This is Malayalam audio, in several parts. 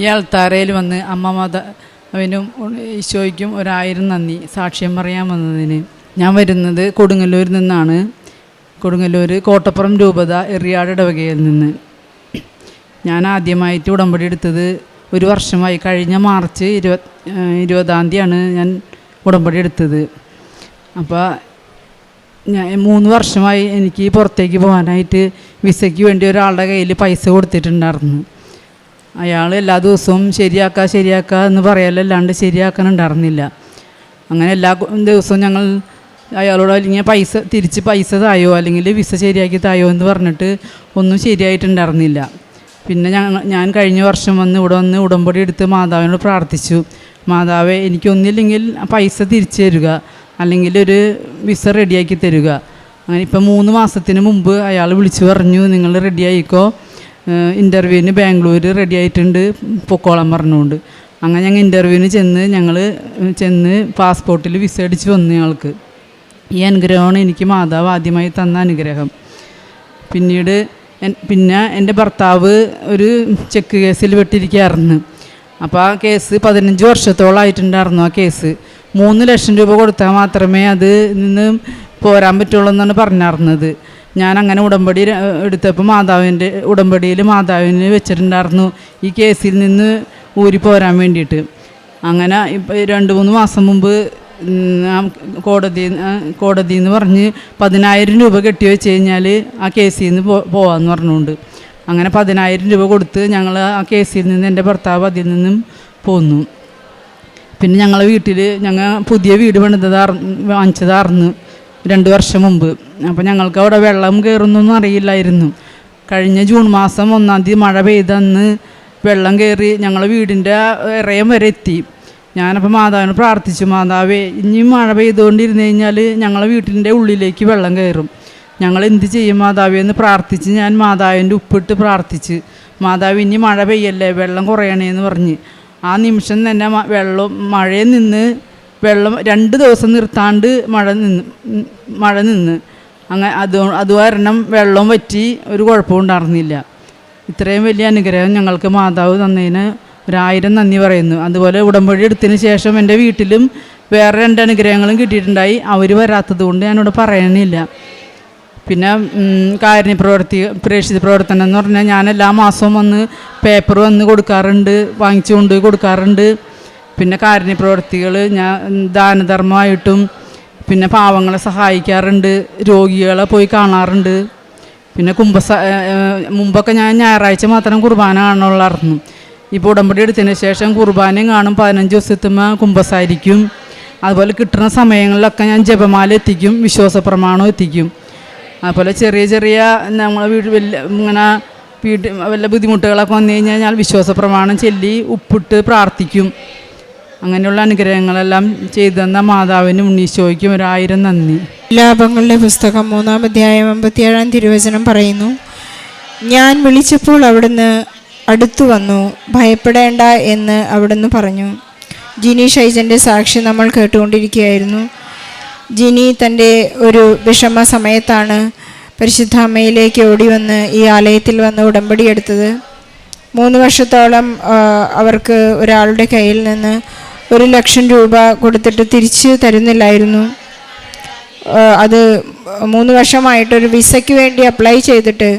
ഈ തറയിൽ വന്ന് അമ്മ മാതാവിനും ഈശോയ്ക്കും ഒരായിരം നന്ദി. സാക്ഷ്യം പറയാൻ വന്നതിന്. ഞാൻ വരുന്നത് കൊടുങ്ങല്ലൂരിൽ നിന്നാണ്. കൊടുങ്ങല്ലൂർ കോട്ടപ്പുറം രൂപത എറിയാട് ഇടവകയിൽ നിന്ന്. ഞാൻ ആദ്യമായിട്ട് ഉടമ്പടി എടുത്തത് ഒരു വർഷമായി. കഴിഞ്ഞ മാർച്ച് ഇരുപത് ഇരുപതാം തീയതിയാണ് ഞാൻ ഉടമ്പടി എടുത്തത്. അപ്പോൾ ഞാൻ മൂന്ന് വർഷമായി എനിക്ക് പുറത്തേക്ക് പോകാനായിട്ട് വിസയ്ക്ക് വേണ്ടി ഒരാളുടെ കയ്യിൽ പൈസ കൊടുത്തിട്ടുണ്ടായിരുന്നു. അയാൾ എല്ലാ ദിവസവും ശരിയാക്കുക ശരിയാക്കുക എന്ന് പറയലല്ലാണ്ട് ശരിയാക്കാനുണ്ടായിരുന്നില്ല. അങ്ങനെ എല്ലാ ദിവസവും ഞങ്ങൾ അയാളോട് അല്ലെങ്കിൽ പൈസ തിരിച്ച് പൈസ തായോ അല്ലെങ്കിൽ വിസ ശരിയാക്കി തായോ എന്ന് പറഞ്ഞിട്ട് ഒന്നും ശരിയായിട്ടുണ്ടായിരുന്നില്ല. പിന്നെ ഞങ്ങൾ ഞാൻ കഴിഞ്ഞ വർഷം വന്ന് ഇവിടെ വന്ന് ഉടമ്പടി എടുത്ത് മാതാവിനോട് പ്രാർത്ഥിച്ചു. മാതാവെ എനിക്കൊന്നില്ലെങ്കിൽ പൈസ തിരിച്ചു തരിക അല്ലെങ്കിൽ ഒരു വിസ റെഡിയാക്കി തരിക. അങ്ങനെ ഇപ്പം മൂന്ന് മാസത്തിന് മുമ്പ് അയാൾ വിളിച്ചു പറഞ്ഞു നിങ്ങൾ റെഡി ആയിക്കോ ഇന്റർവ്യൂവിന് ബാംഗ്ലൂർ റെഡി ആയിട്ടുണ്ട് പൊക്കോളം പറഞ്ഞുകൊണ്ട്. അങ്ങനെ ഞങ്ങൾ ഇന്റർവ്യൂവിന് ചെന്ന് ഞങ്ങൾ ചെന്ന് പാസ്പോർട്ടിൽ വിസ അടിച്ച് വന്നു ഞങ്ങൾക്ക്. ഈ അനുഗ്രഹമാണ് എനിക്ക് മാതാവ് ആദ്യമായി തന്ന അനുഗ്രഹം. പിന്നീട് പിന്നെ എന്റെ ഭർത്താവ് ഒരു ചെക്ക് കേസിൽ വെട്ടിരിക്കുകയായിരുന്നു അപ്പോൾ ആ കേസ് പതിനഞ്ച് വർഷത്തോളമായിട്ടുണ്ടായിരുന്നു ആ കേസ് മൂന്ന് ലക്ഷം രൂപ കൊടുത്താൽ മാത്രമേ അത് നിന്ന് പോരാൻ പറ്റുള്ളൂ എന്നാണ് പറഞ്ഞിരുന്നത് ഞാൻ അങ്ങനെ ഉടമ്പടി എടുത്തപ്പോൾ മാതാവിന്റെ ഉടമ്പടിയിൽ മാതാവിന് വെച്ചിട്ടുണ്ടായിരുന്നു. ഈ കേസിൽ നിന്ന് ഊരി പോരാൻ വേണ്ടിയിട്ട്. അങ്ങനെ ഇപ്പം രണ്ട് മൂന്ന് മാസം മുമ്പ് കോടതി കോടതി എന്ന് പറഞ്ഞ് പതിനായിരം രൂപ കെട്ടി വെച്ച് കഴിഞ്ഞാൽ ആ കേസിൽ നിന്ന് പോവാന്ന് പറഞ്ഞുകൊണ്ട് അങ്ങനെ പതിനായിരം രൂപ കൊടുത്ത് ഞങ്ങൾ ആ കേസിൽ നിന്ന് എന്റെ ഭർത്താവ് അതിൽ നിന്നും പോന്നു. പിന്നെ ഞങ്ങളെ വീട്ടിൽ ഞങ്ങൾ പുതിയ വീട് പണിതാർ വാങ്ങിച്ചതാർന്ന്. രണ്ട് വർഷം മുമ്പ്. അപ്പോൾ ഞങ്ങൾക്ക് അവിടെ വെള്ളം കയറുന്നൊന്നും അറിയില്ലായിരുന്നു. കഴിഞ്ഞ ജൂൺ മാസം ഒന്നാം തീയതി മഴ പെയ്തന്ന് വെള്ളം കയറി ഞങ്ങളെ വീടിന്റെ ഇറയം വരെ എത്തി. ഞാനപ്പോൾ മാതാവിനെ പ്രാർത്ഥിച്ചു മാതാവേ ഇനിയും മഴ പെയ്തുകൊണ്ടിരുന്നു കഴിഞ്ഞാൽ ഞങ്ങളെ വീട്ടിന്റെ ഉള്ളിലേക്ക് വെള്ളം കയറും ഞങ്ങൾ എന്ത് ചെയ്യും മാതാവേ? എന്ന് പ്രാർത്ഥിച്ച് ഞാൻ മാതാവിന്റെ ഉപ്പിട്ട് പ്രാർത്ഥിച്ച് മാതാവ് ഇനി മഴ പെയ്യല്ലേ? വെള്ളം കുറയണേ എന്ന് പറഞ്ഞ്. ആ നിമിഷം തന്നെ വെള്ളം മഴയിൽ നിന്ന് വെള്ളം രണ്ട് ദിവസം നിർത്താണ്ട് മഴ നിന്ന് മഴ നിന്ന്. അങ്ങനെ അത് അത് കാരണം വെള്ളം വറ്റി ഒരു കുഴപ്പവും ഉണ്ടായിരുന്നില്ല ഇത്രയും വലിയ അനുഗ്രഹം ഞങ്ങൾക്ക് മാതാവ് തന്നതിന് ഒരായിരം നന്ദി പറയുന്നു. അതുപോലെ ഉടമ്പടി എടുത്തതിന് ശേഷം എന്റെ വീട്ടിലും വേറെ രണ്ട് അനുഗ്രഹങ്ങളും കിട്ടിയിട്ടുണ്ടായി. അവർ വരാത്തത് കൊണ്ട് ഞാനിവിടെ പറയണില്ല. പിന്നെ കാരുണ്യ പ്രവർത്തി പ്രേക്ഷിത പ്രവർത്തനം എന്ന് പറഞ്ഞാൽ ഞാൻ എല്ലാ മാസവും വന്ന് പേപ്പർ വന്ന് കൊടുക്കാറുണ്ട് വാങ്ങിച്ചു കൊണ്ടുപോയി കൊടുക്കാറുണ്ട്. പിന്നെ കാരുണ്യ പ്രവർത്തികൾ ഞാൻ ദാനധർമ്മമായിട്ടും പിന്നെ പാവങ്ങളെ സഹായിക്കാറുണ്ട് രോഗികളെ പോയി കാണാറുണ്ട്. പിന്നെ കുംഭസ മുമ്പൊക്കെ ഞാൻ ഞായറാഴ്ച മാത്രം കുർബാന കാണുള്ളായിരുന്നു ഇപ്പോൾ ഉടമ്പടി എടുത്തതിന് ശേഷം കുർബാനയും കാണും പതിനഞ്ച് ദിവസത്തുമ്പോൾ കുംഭസായിരിക്കും. അതുപോലെ കിട്ടുന്ന സമയങ്ങളിലൊക്കെ ഞാൻ ജപമാല എത്തിക്കും വിശ്വാസ പ്രമാണം എത്തിക്കും. അതുപോലെ ചെറിയ ചെറിയ നമ്മളെ വീട് വലിയ ഇങ്ങനെ വീട്ടിൽ വല്ല ബുദ്ധിമുട്ടുകളൊക്കെ വന്നു കഴിഞ്ഞാൽ ഞാൻ വിശ്വാസ പ്രമാണം ചൊല്ലി ഉപ്പിട്ട് പ്രാർത്ഥിക്കും. അങ്ങനെയുള്ള അനുഗ്രഹങ്ങളെല്ലാം ചെയ്തെന്ന മാതാവിനും ഉണ്ണീശോയ്ക്കും ഒരായിരം നന്ദി. ലാഭങ്ങളുടെ പുസ്തകം മൂന്നാം അധ്യായം അമ്പത്തിയേഴാം തിരുവചനം പറയുന്നു. ഞാൻ വിളിച്ചപ്പോൾ അവിടുന്ന് അടുത്തു വന്നു ഭയപ്പെടേണ്ട എന്ന് അവിടുന്ന് പറഞ്ഞു. ജിനി ഷൈജന്റെ സാക്ഷി നമ്മൾ കേട്ടുകൊണ്ടിരിക്കുകയായിരുന്നു. ജിനി തന്റെ ഒരു വിഷമ സമയത്താണ് പരിശുദ്ധ അമ്മയിലേക്ക് ഓടി വന്ന് ഈ ആലയത്തിൽ വന്ന് ഉടമ്പടി എടുത്തത്. മൂന്ന് വർഷത്തോളം അവർക്ക് ഒരാളുടെ കയ്യിൽ നിന്ന് ഒരു ലക്ഷം രൂപ കൊടുത്തിട്ട് തിരിച്ച് തരുന്നില്ലായിരുന്നു. അത് മൂന്ന് വർഷമായിട്ടൊരു വിസയ്ക്ക് വേണ്ടി അപ്ലൈ ചെയ്തിട്ട്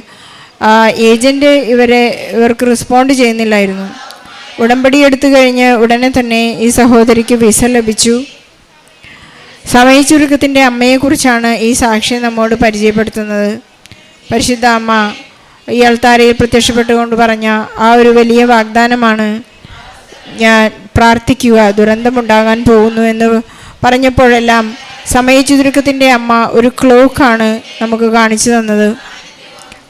ആ ഏജന്റ് ഇവരെ ഇവർക്ക് റെസ്പോണ്ട് ചെയ്യുന്നില്ലായിരുന്നു. ഉടമ്പടി എടുത്തു കഴിഞ്ഞ് ഉടനെ തന്നെ ഈ സഹോദരിക്ക് വിസ ലഭിച്ചു. സമയച്ചുരുക്കത്തിന്റെ അമ്മയെക്കുറിച്ചാണ് ഈ സാക്ഷ്യം നമ്മോട് പരിചയപ്പെടുത്തുന്നത്. പരിശുദ്ധ അമ്മ ഈ അൾത്താരയിൽ പ്രത്യക്ഷപ്പെട്ടുകൊണ്ട് പറഞ്ഞ ആ ഒരു വലിയ വാഗ്ദാനമാണ് ഞാൻ പ്രാർത്ഥിക്കുക ദുരന്തമുണ്ടാകാൻ പോകുന്നു എന്ന് പറഞ്ഞപ്പോഴെല്ലാം സമയ ചുരുക്കത്തിന്റെ അമ്മ ഒരു ക്ലോക്കാണ് നമുക്ക് കാണിച്ചു തന്നത്.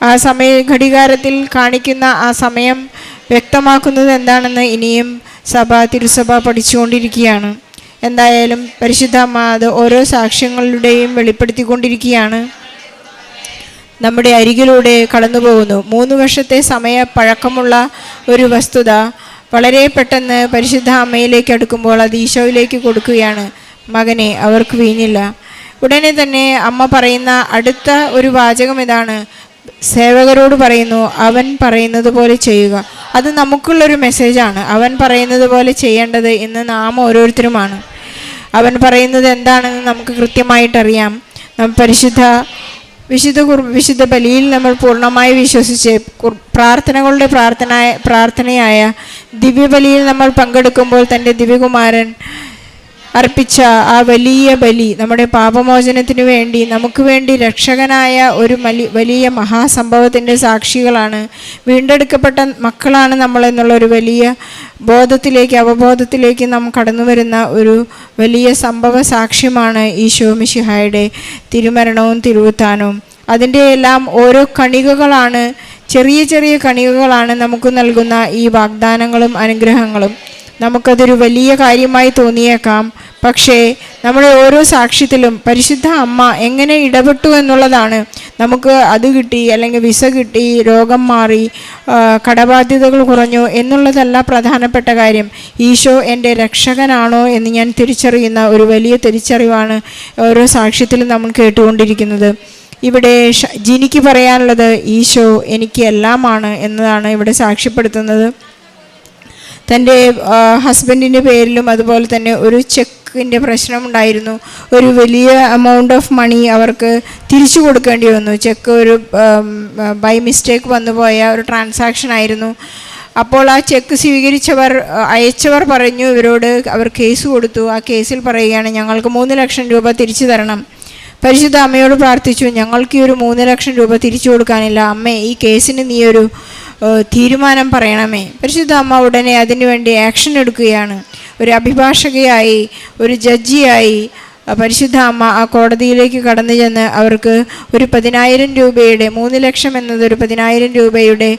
ആ സമയ ഘടികാരത്തിൽ കാണിക്കുന്ന ആ സമയം വ്യക്തമാക്കുന്നത് എന്താണെന്ന് ഇനിയും സഭ തിരുസഭ പഠിച്ചുകൊണ്ടിരിക്കുകയാണ്. എന്തായാലും പരിശുദ്ധ അമ്മ അത് ഓരോ സാക്ഷ്യങ്ങളുടെയും വെളിപ്പെടുത്തിക്കൊണ്ടിരിക്കുകയാണ്. നമ്മുടെ അരികിലൂടെ കടന്നു പോകുന്നു മൂന്ന് വർഷത്തെ സമയ പഴക്കമുള്ള ഒരു വസ്തുത വളരെ പെട്ടെന്ന് പരിശുദ്ധ അമ്മയിലേക്ക് അടുക്കുമ്പോൾ അത് ഈശോയിലേക്ക് കൊടുക്കുകയാണ്. മകനെ അവർക്ക് വീഞ്ഞില്ല. ഉടനെ തന്നെ അമ്മ പറയുന്ന അടുത്ത ഒരു വാചകം ഇതാണ്. സേവകരോട് പറയുന്നു അവൻ പറയുന്നത് പോലെ ചെയ്യുക. അത് നമുക്കുള്ളൊരു മെസ്സേജാണ്. അവൻ പറയുന്നത് പോലെ ചെയ്യേണ്ടത് ഇന്ന് നാം ഓരോരുത്തരുമാണ്. അവൻ പറയുന്നത് എന്താണെന്ന് നമുക്ക് കൃത്യമായിട്ടറിയാം. നാം പരിശുദ്ധ വിശുദ്ധ കുർ വിശുദ്ധ ബലിയിൽ നമ്മൾ പൂർണമായി വിശ്വസിച്ച് പ്രാർത്ഥനകളുടെ പ്രാർത്ഥന പ്രാർത്ഥനയായ ദിവ്യബലിയിൽ നമ്മൾ പങ്കെടുക്കുമ്പോൾ തന്റെ ദിവ്യകുമാരൻ അർപ്പിച്ച ആ വലിയ ബലി നമ്മുടെ പാപമോചനത്തിനു വേണ്ടി നമുക്ക് വേണ്ടി രക്ഷകനായ ഒരു വലിയ മഹാസംഭവത്തിന്റെ സാക്ഷികളാണ്. വീണ്ടെടുക്കപ്പെട്ട മക്കളാണ് നമ്മൾ എന്നുള്ള ഒരു വലിയ ബോധത്തിലേക്ക് അവബോധത്തിലേക്ക് നാം കടന്നു വരുന്ന ഒരു വലിയ സംഭവ സാക്ഷ്യമാണ് ഈശോ മിശിഹായുടെ തിരുമരണവും തിരുവുത്താനവും. അതിന്റെ എല്ലാം ഓരോ കണികകളാണ് ചെറിയ ചെറിയ കണികകളാണ് നമുക്ക് നൽകുന്ന ഈ വാഗ്ദാനങ്ങളും അനുഗ്രഹങ്ങളും. നമുക്കതൊരു വലിയ കാര്യമായി തോന്നിയേക്കാം. പക്ഷേ നമ്മുടെ ഓരോ സാക്ഷ്യത്തിലും പരിശുദ്ധ അമ്മ എങ്ങനെ ഇടപെട്ടു എന്നുള്ളതാണ്. നമുക്ക് അത് കിട്ടി അല്ലെങ്കിൽ വിസ കിട്ടി രോഗം മാറി കടബാധ്യതകൾ കുറഞ്ഞു എന്നുള്ളതല്ല പ്രധാനപ്പെട്ട കാര്യം. ഈശോ എന്റെ രക്ഷകനാണോ എന്ന് ഞാൻ തിരിച്ചറിയുന്ന ഒരു വലിയ തിരിച്ചറിവാണ് ഓരോ സാക്ഷ്യത്തിലും നമ്മൾ കേട്ടുകൊണ്ടിരിക്കുന്നത്. ഇവിടെ ജിനിക്ക് പറയാനുള്ളത് ഈശോ എനിക്ക് എല്ലാമാണ് എന്നതാണ് ഇവിടെ സാക്ഷ്യപ്പെടുത്തുന്നത്. തന്റെ ഹസ്ബൻഡിന്റെ പേരിലും അതുപോലെ തന്നെ ഒരു ചെക്കിന്റെ പ്രശ്നമുണ്ടായിരുന്നു ഒരു വലിയ എമൗണ്ട് ഓഫ് മണി അവർക്ക് തിരിച്ചു കൊടുക്കേണ്ടി വന്നു. ചെക്ക് ഒരു ബൈ മിസ്റ്റേക്ക് വന്നുപോയ ഒരു ട്രാൻസാക്ഷൻ ആയിരുന്നു. അപ്പോൾ ആ ചെക്ക് സ്വീകരിച്ചവർ അയച്ചവർ പറഞ്ഞു ഇവരോട് അവർ കേസ് കൊടുത്തു. ആ കേസിൽ പറയുകയാണ് ഞങ്ങൾക്ക് മൂന്ന് ലക്ഷം രൂപ തിരിച്ചു തരണം. പരിശുദ്ധ അമ്മയോട് പ്രാർത്ഥിച്ചു ഞങ്ങൾക്ക് ഈ ഒരു മൂന്ന് ലക്ഷം രൂപ തിരിച്ചു കൊടുക്കാനില്ല. അമ്മേ ഈ കേസിന് നീ ഒരു തീരുമാനം പറയണമേ. പരിശുദ്ധ അമ്മ ഉടനെ അതിനുവേണ്ടി ആക്ഷൻ എടുക്കുകയാണ്. ഒരു അഭിഭാഷകയായി ഒരു ജഡ്ജിയായി പരിശുദ്ധ അമ്മ ആ കോടതിയിലേക്ക് കടന്നു ചെന്ന് അവർക്ക് ഒരു പതിനായിരം രൂപയുടെ മൂന്ന് ലക്ഷം എന്നത് ഒരു പതിനായിരം രൂപയുടെ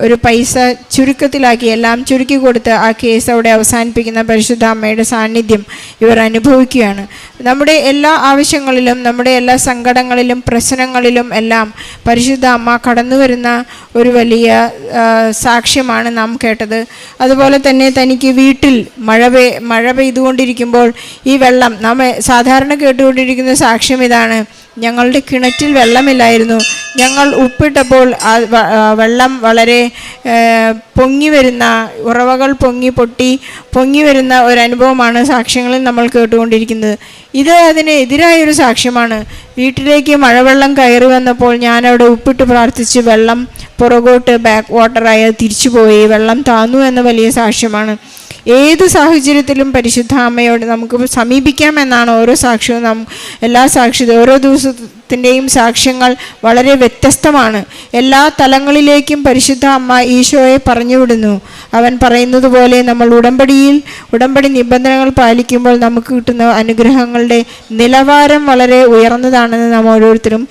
ഒരു പൈസ ചുരുക്കത്തിലാക്കി എല്ലാം ചുരുക്കി കൊടുത്ത് ആ കേസ് അവിടെ അവസാനിപ്പിക്കുന്ന പരിശുദ്ധ അമ്മയുടെ സാന്നിധ്യം ഇവർ അനുഭവിക്കുകയാണ്. നമ്മുടെ എല്ലാ ആവശ്യങ്ങളിലും നമ്മുടെ എല്ലാ സങ്കടങ്ങളിലും പ്രശ്നങ്ങളിലും എല്ലാം പരിശുദ്ധ അമ്മ കടന്നു വരുന്ന ഒരു വലിയ സാക്ഷ്യമാണ് നാം കേട്ടത്. അതുപോലെ തന്നെ തനിക്ക് വീട്ടിൽ മഴ പെയ് മഴ പെയ്തുകൊണ്ടിരിക്കുമ്പോൾ ഈ വെള്ളം നാം സാധാരണ കേട്ടുകൊണ്ടിരിക്കുന്ന സാക്ഷ്യം ഇതാണ്. ഞങ്ങളുടെ കിണറ്റിൽ വെള്ളമില്ലായിരുന്നു. ഞങ്ങൾ ഉപ്പിട്ടപ്പോൾ വെള്ളം വളരെ പൊങ്ങി വരുന്ന ഉറവകൾ പൊങ്ങി പൊട്ടി പൊങ്ങി വരുന്ന ഒരു അനുഭവമാണ് സാക്ഷ്യങ്ങളിൽ നമ്മൾ കേട്ടുകൊണ്ടിരിക്കുന്നത്. ഇത് അതിന് എതിരായൊരു സാക്ഷ്യമാണ്. വീട്ടിലേക്ക് മഴവെള്ളം കയറി വന്നപ്പോൾ ഞാനവിടെ ഉപ്പിട്ട് പ്രാർത്ഥിച്ച് വെള്ളം പുറകോട്ട് ബാക്ക് വാട്ടറായി തിരിച്ചു പോയി വെള്ളം താന്നു എന്ന വലിയ സാക്ഷ്യമാണ്. ഏത് സാഹചര്യത്തിലും പരിശുദ്ധ അമ്മയോട് നമുക്ക് സമീപിക്കാമെന്നാണ് ഓരോ സാക്ഷ്യവും നാം എല്ലാ സാക്ഷ്യത ഓരോ ദിവസത്തിന്റെയും സാക്ഷ്യങ്ങൾ വളരെ വ്യത്യസ്തമാണ്. എല്ലാ തലങ്ങളിലേക്കും പരിശുദ്ധ അമ്മ ഈശോയെ പറഞ്ഞുവിടുന്നു. അവൻ പറയുന്നത് പോലെ നമ്മൾ ഉടമ്പടിയിൽ ഉടമ്പടി നിബന്ധനകൾ പാലിക്കുമ്പോൾ നമുക്ക് കിട്ടുന്ന അനുഗ്രഹങ്ങളുടെ നിലവാരം വളരെ ഉയർന്നതാണെന്ന് നാം ഓരോരുത്തരും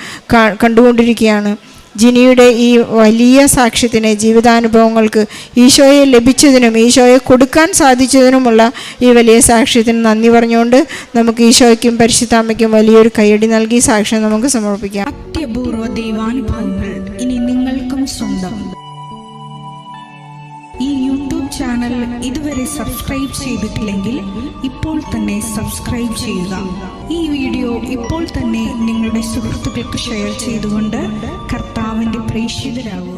കണ്ടുകൊണ്ടിരിക്കുകയാണ്. ജിനിയുടെ ഈ വലിയ സാക്ഷ്യത്തിന് ജീവിതാനുഭവങ്ങൾക്ക് ഈശോയെ ലഭിച്ചതിനും ഈശോയെ കൊടുക്കാൻ സാധിച്ചതിനുമുള്ള ഈ വലിയ സാക്ഷ്യത്തിന് നന്ദി പറഞ്ഞുകൊണ്ട് നമുക്ക് ഈശോയ്ക്കും പരിശുദ്ധാമ്മയ്ക്കും വലിയൊരു കൈയടി നൽകി സാക്ഷ്യം നമുക്ക് സമർപ്പിക്കാം. അത്യപൂർവ ദൈവാനുഭവങ്ങൾ ഇനി നിങ്ങൾക്കും സ്വന്തം. ഈ യൂട്യൂബ് ചാനൽ ഇതുവരെ സബ്സ്ക്രൈബ് ചെയ്തിട്ടില്ലെങ്കിൽ ഇപ്പോൾ തന്നെ സബ്സ്ക്രൈബ് ചെയ്യുക. ഈ വീഡിയോ ഇപ്പോൾ തന്നെ നിങ്ങളുടെ സുഹൃത്തുക്കൾക്ക് ഷെയർ ചെയ്തുകൊണ്ട് പ്രേക്ഷിതരാകുക